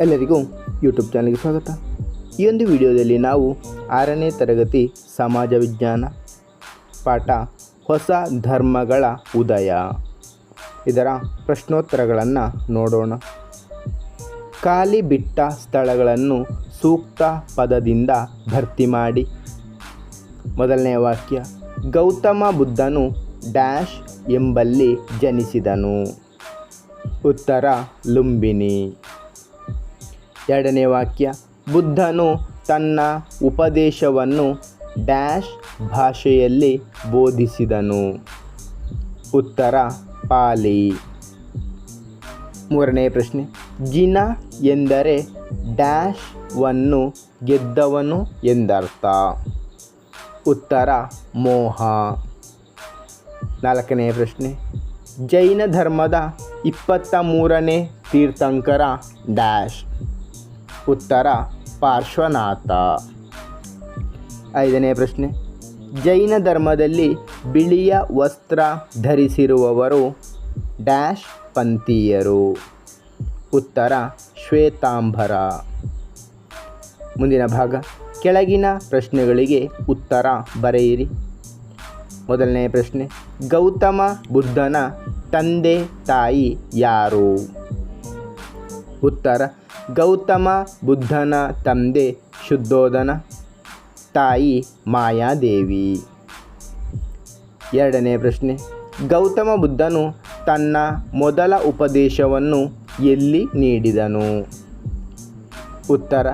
ಎಲ್ಲರಿಗೂ ಯೂಟ್ಯೂಬ್ ಚಾನಲ್ಗೆ ಸ್ವಾಗತ. ಈ ಒಂದು ವಿಡಿಯೋದಲ್ಲಿ ನಾವು ಆರನೇ ತರಗತಿ ಸಮಾಜ ವಿಜ್ಞಾನ ಪಾಠ ಹೊಸ ಧರ್ಮಗಳ ಉದಯ. ಇದರ ಪ್ರಶ್ನೋತ್ತರಗಳನ್ನು ನೋಡೋಣ. ಖಾಲಿ ಬಿಟ್ಟ ಸ್ಥಳಗಳನ್ನು ಸೂಕ್ತ ಪದದಿಂದ ಭರ್ತಿ ಮಾಡಿ. ಮೊದಲನೆಯ ವಾಕ್ಯ, ಗೌತಮ ಬುದ್ಧನು ಡ್ಯಾಶ್ ಎಂಬಲ್ಲಿ ಜನಿಸಿದನು. ಉತ್ತರ, ಲುಂಬಿನಿ. ಎರಡನೇ ವಾಕ್ಯ, ಬುದ್ಧನು ತನ್ನ ಉಪದೇಶವನ್ನು ಡ್ಯಾಶ್ ಭಾಷೆಯಲ್ಲಿ ಬೋಧಿಸಿದನು. ಉತ್ತರ, ಪಾಲಿ. ಮೂರನೇ ಪ್ರಶ್ನೆ, ಜಿನ ಎಂದರೆ ಡ್ಯಾಶ್ ವನ್ನು ಗೆದ್ದವನು ಎಂದರ್ಥ? ಉತ್ತರ, ಮೋಹ. ನಾಲ್ಕನೇ ಪ್ರಶ್ನೆ, ಜೈನ ಧರ್ಮದ ಇಪ್ಪತ್ತ ಮೂರನೇ ತೀರ್ಥಂಕರ ಡ್ಯಾಶ್? ಉತ್ತರ ಪಾರ್ಶ್ವನಾಥ. ಐದನೇ ಪ್ರಶ್ನೆ. ಜೈನ ಧರ್ಮದಲ್ಲಿ ಬಿಳಿಯ ವಸ್ತ್ರ ಧರಿಸಿರುವವರು ಡ್ಯಾಶ್ ಪಂಥೀಯರು. ಉತ್ತರ ಶ್ವೇತಾಂಬರ. ಮುಂದಿನ ಭಾಗ. ಕೆಳಗಿನ ಪ್ರಶ್ನೆಗಳಿಗೆ ಉತ್ತರ ಬರೆಯಿರಿ. ಮೊದಲನೇ ಪ್ರಶ್ನೆ. ಗೌತಮ ಬುದ್ಧನ ತಂದೆ ತಾಯಿ ಯಾರು? ಉತ್ತರ ಗೌತಮ ಬುದ್ಧನ ತಂದೆ ಶುದ್ಧೋಧನ ತಾಯಿ ಮಾಯಾದೇವಿ. ಎರಡನೇ ಪ್ರಶ್ನೆ. ಗೌತಮ ಬುದ್ಧನು ತನ್ನ ಮೊದಲ ಉಪದೇಶವನ್ನು ಎಲ್ಲಿ ನೀಡಿದನು? ಉತ್ತರ.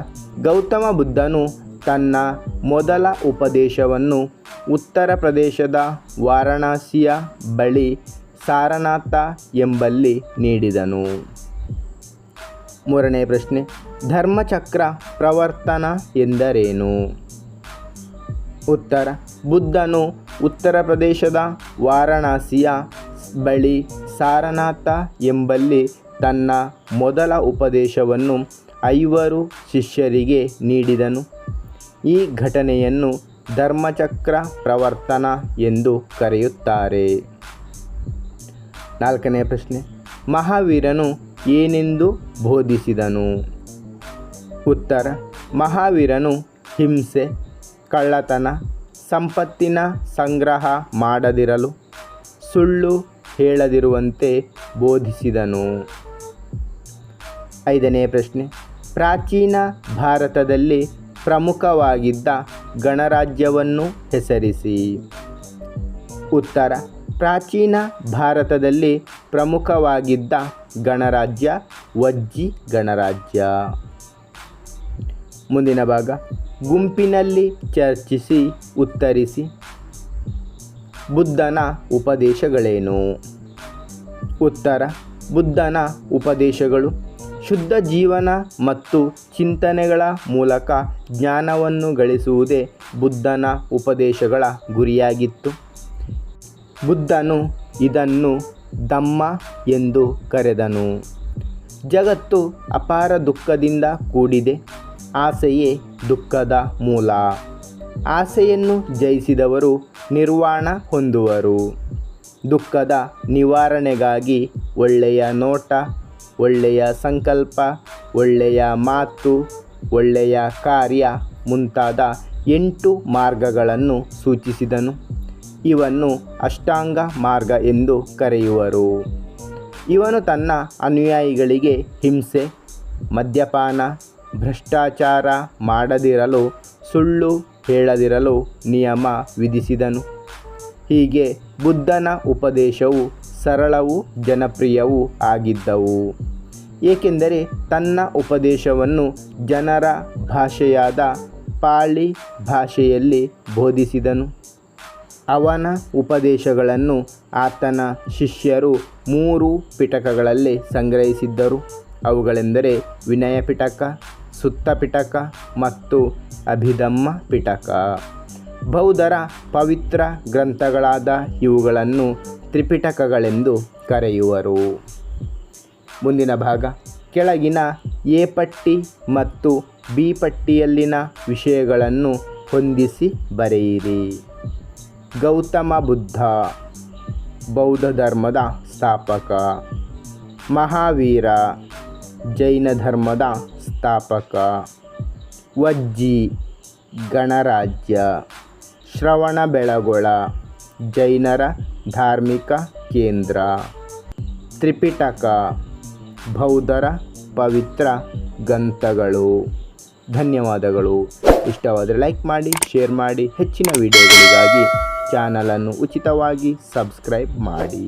ಗೌತಮ ಬುದ್ಧನು ತನ್ನ ಮೊದಲ ಉಪದೇಶವನ್ನು ಉತ್ತರ ಪ್ರದೇಶದ ವಾರಣಾಸಿಯ ಬಳಿ ಸಾರನಾಥ ಎಂಬಲ್ಲಿ ನೀಡಿದನು. ಮೂರನೇ ಪ್ರಶ್ನೆ, ಧರ್ಮಚಕ್ರ ಪ್ರವರ್ತನ ಎಂದರೇನು? ಉತ್ತರ, ಬುದ್ಧನು ಉತ್ತರ ಪ್ರದೇಶದ ವಾರಣಾಸಿಯ ಬಳಿ ಸಾರನಾಥ ಎಂಬಲ್ಲಿ ತನ್ನ ಮೊದಲ ಉಪದೇಶವನ್ನು ಐವರು ಶಿಷ್ಯರಿಗೆ ನೀಡಿದನು. ಈ ಘಟನೆಯನ್ನು ಧರ್ಮಚಕ್ರ ಪ್ರವರ್ತನ ಎಂದು ಕರೆಯುತ್ತಾರೆ. ನಾಲ್ಕನೇ ಪ್ರಶ್ನೆ, ಮಹಾವೀರನು ಏನೆಂದು ಬೋಧಿಸಿದನು? ಉತ್ತರ, ಮಹಾವೀರನು ಹಿಂಸೆ, ಕಳ್ಳತನ, ಸಂಪತ್ತಿನ ಸಂಗ್ರಹ ಮಾಡದಿರಲು ಸುಳ್ಳು ಹೇಳದಿರುವಂತೆ ಬೋಧಿಸಿದನು. ಐದನೇ ಪ್ರಶ್ನೆ, ಪ್ರಾಚೀನ ಭಾರತದಲ್ಲಿ ಪ್ರಮುಖವಾಗಿದ್ದ ಗಣರಾಜ್ಯವನ್ನು ಹೆಸರಿಸಿ. ಉತ್ತರ ಪ್ರಾಚೀನ ಭಾರತದಲ್ಲಿ ಪ್ರಮುಖವಾಗಿದ್ದ ಗಣರಾಜ್ಯ ವಜ್ಜಿ ಗಣರಾಜ್ಯ. ಮುಂದಿನ ಭಾಗ. ಗುಂಪಿನಲ್ಲಿ ಚರ್ಚಿಸಿ, ಉತ್ತರಿಸಿ. ಬುದ್ಧನ ಉಪದೇಶಗಳೇನು? ಉತ್ತರ. ಬುದ್ಧನ ಉಪದೇಶಗಳು ಶುದ್ಧ ಜೀವನ ಮತ್ತು ಚಿಂತನೆಗಳ ಮೂಲಕ ಜ್ಞಾನವನ್ನು ಗಳಿಸುವುದೇ ಬುದ್ಧನ ಉಪದೇಶಗಳ ಗುರಿಯಾಗಿತ್ತು. ಬುದ್ಧನು ಇದನ್ನು ದಮ್ಮ ಎಂದು ಕರೆದನು. ಜಗತ್ತು ಅಪಾರ ದುಃಖದಿಂದ ಕೂಡಿದೆ, ಆಸೆಯೇ ದುಃಖದ ಮೂಲ. ಆಸೆಯನ್ನು ಜಯಿಸಿದವರು ನಿರ್ವಾಣ ಹೊಂದುವರು. ದುಃಖದ ನಿವಾರಣೆಗಾಗಿ ಒಳ್ಳೆಯ ನೋಟ, ಒಳ್ಳೆಯ ಸಂಕಲ್ಪ, ಒಳ್ಳೆಯ ಮಾತು, ಒಳ್ಳೆಯ ಕಾರ್ಯ ಮುಂತಾದ ಎಂಟು ಮಾರ್ಗಗಳನ್ನು ಸೂಚಿಸಿದನು. ಇವನ್ನು ಅಷ್ಟಾಂಗ ಮಾರ್ಗ ಎಂದು ಕರೆಯುವರು. ಇವನು ತನ್ನ ಅನುಯಾಯಿಗಳಿಗೆ ಹಿಂಸೆ, ಮದ್ಯಪಾನ, ಭ್ರಷ್ಟಾಚಾರ ಮಾಡದಿರಲು, ಸುಳ್ಳು ಹೇಳದಿರಲು ನಿಯಮ ವಿಧಿಸಿದನು. ಹೀಗೆ ಬುದ್ಧನ ಉಪದೇಶವು ಸರಳವೂ ಜನಪ್ರಿಯವೂ ಆಗಿದ್ದವು. ಏಕೆಂದರೆ ತನ್ನ ಉಪದೇಶವನ್ನು ಜನರ ಭಾಷೆಯಾದ ಪಾಳಿ ಭಾಷೆಯಲ್ಲಿ ಬೋಧಿಸಿದನು. ಅವನ ಉಪದೇಶಗಳನ್ನು ಆತನ ಶಿಷ್ಯರು ಮೂರು ಪಿಟಕಗಳಲ್ಲಿ ಸಂಗ್ರಹಿಸಿದ್ದರು. ಅವುಗಳೆಂದರೆ ವಿನಯ ಪಿಟಕ ಸುತ್ತ ಪಿಟಕ ಮತ್ತು ಅಭಿಧಮ್ಮ ಪಿಟಕ. ಬೌದ್ಧರ ಪವಿತ್ರ ಗ್ರಂಥಗಳಾದ ಇವುಗಳನ್ನು ತ್ರಿಪಿಟಕಗಳೆಂದು ಕರೆಯುವರು. ಮುಂದಿನ ಭಾಗ. ಕೆಳಗಿನ ಎ ಪಟ್ಟಿ ಮತ್ತು ಬಿ ಪಟ್ಟಿಯಲ್ಲಿನ ವಿಷಯಗಳನ್ನು ಹೊಂದಿಸಿ ಬರೆಯಿರಿ. ಗೌತಮ ಬುದ್ಧ, ಬೌದ್ಧ ಧರ್ಮದ ಸ್ಥಾಪಕ, ಮಹಾವೀರ, ಜೈನ ಧರ್ಮದ ಸ್ಥಾಪಕ, ವಜ್ಜಿ, ಗಣರಾಜ್ಯ, ಶ್ರವಣ ಬೆಳಗೊಳ, ಜೈನರ ಧಾರ್ಮಿಕ ಕೇಂದ್ರ, ತ್ರಿಪಿಟಕ, ಬೌದ್ಧರ ಪವಿತ್ರ ಗ್ರಂಥಗಳು. ಧನ್ಯವಾದಗಳು. ಇಷ್ಟವಾದರೆ ಲೈಕ್ ಮಾಡಿ ಶೇರ್ ಮಾಡಿ. ಹೆಚ್ಚಿನ ವಿಡಿಯೋಗಳಿಗಾಗಿ ಚಾನಲನ್ನು ಉಚಿತವಾಗಿ ಸಬ್ಸ್ಕ್ರೈಬ್ ಮಾಡಿ.